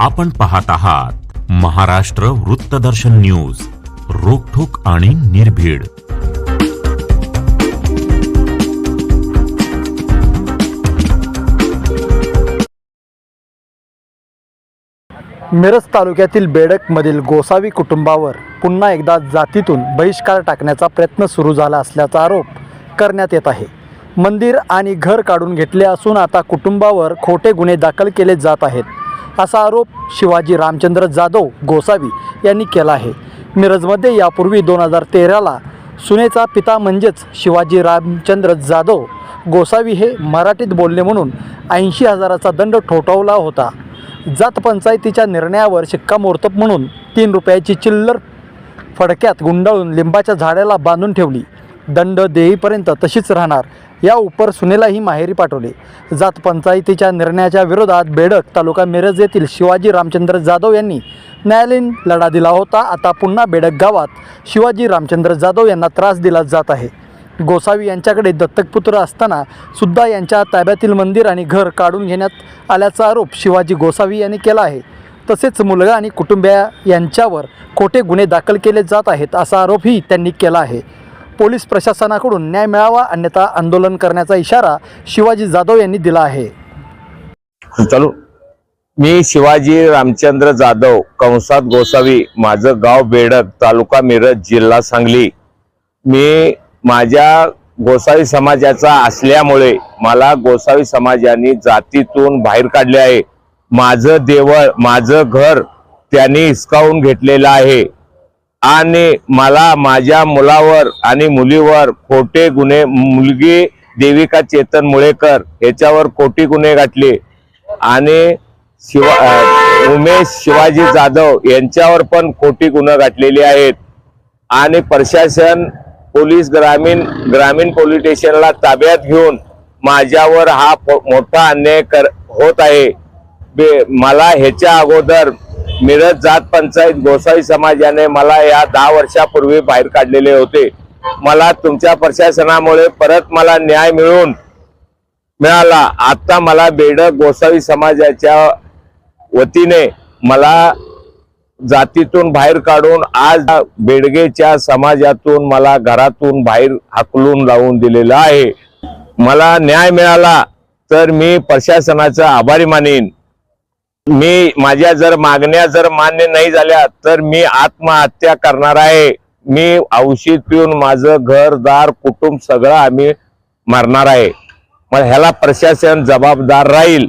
आपण पाहत आहात महाराष्ट्र वृत्तदर्शन न्यूज रोखोक आणि निर्भीड. मिरज तालुक्यातील बेडकमधील गोसावी कुटुंबावर पुन्हा एकदा जातीतून बहिष्कार टाकण्याचा प्रयत्न सुरू झाला असल्याचा आरोप करण्यात येत आहे. मंदिर आणि घर काढून घेतले असून आता कुटुंबावर खोटे गुन्हे दाखल केले जात आहेत. असा आरोप शिवाजी रामचंद्र जाधव गोसावी यांनी केला आहे. मिरजमध्ये यापूर्वी दोन हजार तेराला सुनेचा पिता म्हणजेच शिवाजी रामचंद्र जाधव गोसावी हे मराठीत बोलले म्हणून ऐंशी हजाराचा दंड ठोठावला होता. जात पंचायतीच्या निर्णयावर शिक्कामोर्तब म्हणून तीन रुपयाची चिल्लर फडक्यात गुंडाळून लिंबाच्या झाडाला बांधून ठेवली. दंड देईपर्यंत तशीच राहणार. या उपर सुनेलाही माहेरी पाठवले. जात पंचायतीच्या निर्णयाच्या विरोधात बेडक तालुका मिरज येथील शिवाजी रामचंद्र जाधव यांनी न्यायालयीन लढा दिला होता. आता पुन्हा बेडक गावात शिवाजी रामचंद्र जाधव यांना त्रास दिला जात आहे. गोसावी यांच्याकडे दत्तकपुत्र असताना सुद्धा यांच्या ताब्यातील मंदिर आणि घर काढून घेण्यात आल्याचा आरोप शिवाजी गोसावी यांनी केला आहे. तसेच मुलगा आणि कुटुंबिया यांच्यावर खोटे गुन्हे दाखल केले जात आहेत असा आरोपही त्यांनी केला आहे. पोलीस प्रशासनाकडून न्याय मिळावा अन्यथा आंदोलन करण्याचा इशारा शिवाजी जाधव यांनी दिला आहे. चालू. मी शिवाजी रामचंद्र जाधव कंसात गोसावी माझं गाव बेडक तालुका मिरज जिल्हा सांगली. मी माझ्या गोसावी समाजाचा असल्यामुळे मला गोसावी समाजाने जातीतून बाहेर काढले आहे. माझं देवळ माझं घर त्यांनी हिसकावून घेतलेलं आहे. आणि मला माझ्या मुलावर आणि मुलीवर खोटे गुन्हे मुलगी देविका चेतन मुळेकर याच्यावर खोटी गुन्हे गाठले आणि शिवा उमेश शिवाजी जाधव यांच्यावर पण खोटी गुन्हे गाठलेली आहेत. आणि प्रशासन पोलीस ग्रामीण ग्रामीण पोलीस स्टेशनला ताब्यात घेऊन माझ्यावर हा प- मोठा अन्याय कर होत आहे. बे- मला ह्याच्या अगोदर मिरज जात पंचायत गोसावी समाजाने मला या दहा वर्षापूर्वी बाहेर काढलेले होते. मला तुमच्या प्रशासनामुळे परत मला न्याय मिळून मिळाला. आता मला बेडक गोसावी समाजाच्या वतीने मला जातीतून बाहेर काढून आज बेडगेच्या समाजातून मला घरातून बाहेर हाकलून लावून दिलेलं आहे. मला न्याय मिळाला तर मी प्रशासनाचा आभारी मानेन. मी माझ्या जर मागण्या जर मान्य नाही झाल्या तर मी आत्महत्या करणार आहे. मी औषध पिऊन माझं घरदार कुटुंब सगळं आम्ही मारणार आहे. मग ह्याला प्रशासन जबाबदार राहील.